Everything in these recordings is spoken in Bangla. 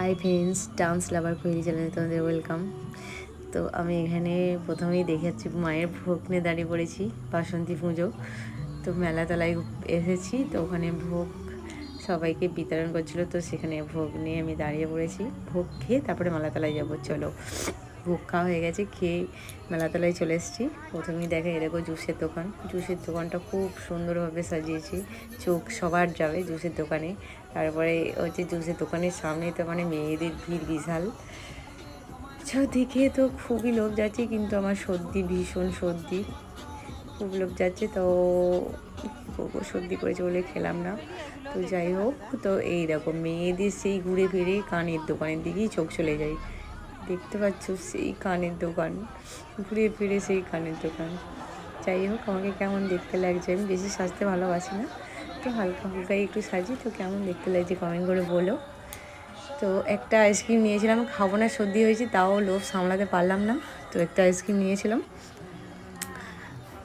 Hi friends dance lover fairy চ্যানেলে তোমাদের ওয়েলকাম তো আমি এখানে প্রথমেই দেখাচ্ছি, মায়ের ভোগ নিয়ে দাঁড়িয়ে পড়েছি, বাসন্তী পুজো। তো মেলাতলায় এসেছি, তো ওখানে ভোগ সবাইকে বিতরণ করছিল, তো সেখানে ভোগ নিয়ে আমি দাঁড়িয়ে পড়েছি। ভোগ খেয়ে তারপরে মেলাতলায় যাব, চলো। ভোগ খাওয়া হয়ে গেছে, খেয়ে মেলাতলায় চলে এসেছি। প্রথমেই দেখে এরকম জুসের দোকান। জুসের দোকানটা খুব সুন্দরভাবে সাজিয়েছি। চোখ সবার যাবে জুসের দোকানে। তারপরে হচ্ছে জুসের দোকানের সামনে তো মানে মেয়েদের ভিড় বিশাল। দেখে তো খুবই লোভ যাচ্ছে, কিন্তু আমার সর্দি ভীষণ সর্দি। খুব লোভ যাচ্ছে, তো করব সর্দি করেছে বলে খেলাম না। তো যাই হোক, তো এই রকম মেয়েদের সেই ঘুরে ফিরে কানের দোকানের দিকেই চোখ চলে যায়। দেখতে পাচ্ছ সেই কানের দোকান। ঘুরে ফিরে সেই কানের দোকান। যাই হোক, আমাকে কেমন দেখতে লাগছে আমি বেশি সাজতে ভালোবাসি না। তো হালকা হালকাই একটু সাজি, তো কেমন দেখতে লাগছে কমেন্ট করে বলো। তো একটা আইসক্রিম নিয়েছিলাম, খাব না, সর্দি হয়েছে, তাও লোভ সামলাতে পারলাম না। তো একটা আইসক্রিম নিয়েছিলাম।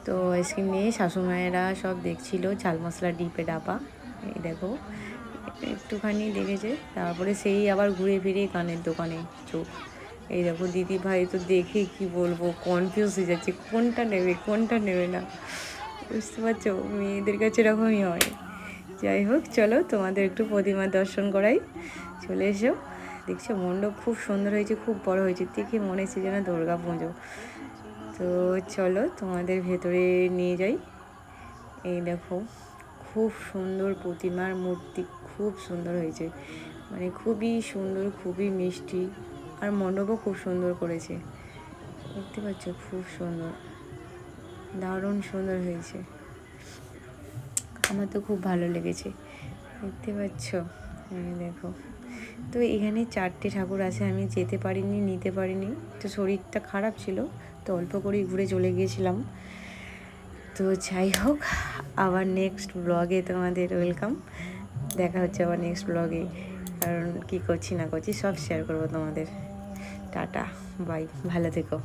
তো আইসক্রিম নিয়ে শাশুমায়েরা সব দেখছিল চাল মশলা, ডিপে ডাপা। এই দেখো, একটুখানি দেখেছে, তারপরে সেই আবার ঘুরে ফিরে কানের দোকানে চোখ। এই দেখো দিদি ভাই তো দেখে কি বলব কনফিউজ হয়ে যাচ্ছে, কোনটা নেবে কোনটা নেবে না? বুঝতে পারছ? মেয়েদের কাছে এরকমই হয়। যাই হোক, চলো তোমাদের একটু প্রতিমা দর্শন করাই। চলে এসো। দেখছ, মণ্ডপ খুব সুন্দর হয়েছে, খুব বড় হয়েছে। দেখে মনে হচ্ছে যেন দুর্গা পুজো। তো চলো তোমাদের ভেতরে নিয়ে যাই। এই দেখো, খুব সুন্দর প্রতিমার মূর্তি, খুব সুন্দর হয়েছে। মানে খুবই সুন্দর, খুবই মিষ্টি। আর মণ্ডপও খুব সুন্দর করেছে। দেখতে পাচ্ছ, খুব সুন্দর। দারুণ সুন্দর হয়েছে। আমার তো খুব ভালো লেগেছে। দেখতে পাচ্ছ? দেখো। তো এখানে চারটে ঠাকুর আছে, আমি যেতে পারিনি, নিতে পারিনি। তো শরীরটা খারাপ ছিল, তো অল্প করেই ঘুরে চলে গিয়েছিলাম। তো যাই হোক, আবার নেক্সট ব্লগে তোমাদের ওয়েলকাম দেখা হচ্ছে আবার নেক্সট ব্লগে কারণ কী করছি না করছি, সব শেয়ার করব তোমাদের। টাটা বাই ভালো থেকো।